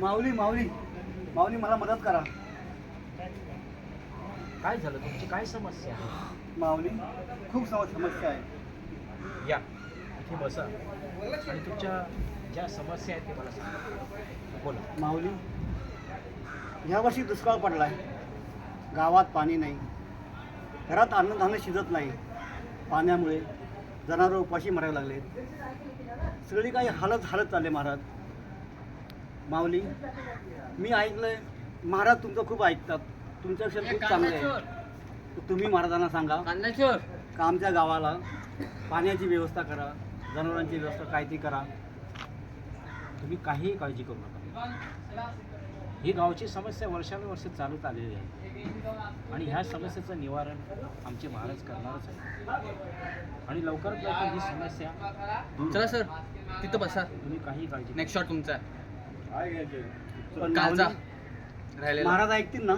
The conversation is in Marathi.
माऊली माऊली. माऊली मला मदत करा. काय झालं? तुमची काय समस्या आहे? माऊली खूप सम समस्या आहे. या. इथे बसा. आणि तुमच्या ज्या समस्या आहेत ते मला सांगा. बोला. माऊली यावर्षी दुष्काळ पडलाय. गावात पाणी नाही. घरात अन्नधान्य शिजत नाही. पाण्यामुळे जनावरं उपाशी मरायला लागलेत. सगळी काही हालत हालत चालले महाराज. माऊली मी ऐकलंय महाराज तुमचं खूप ऐकतात. तुमच्यापेक्षा खूप चांगले आहे. तुम्ही महाराजांना सांगा. का आमच्या गावाला पाण्याची व्यवस्था करा जनावरांची व्यवस्था काय ती करा. तुम्ही काहीही काळजी करू नका. ही गावची समस्या वर्षानुवर्ष चालत आलेली आहे. आणि ह्या समस्येचं निवारण आमचे महाराज करणारच आहे आणि लवकरात लवकर ही समस्या चला सर. तिथं बसा. तुम्ही काही काळजी नेक्स्ट शॉट तुमचा. कालचा राहिलेला. महाराज ऐकतील ना?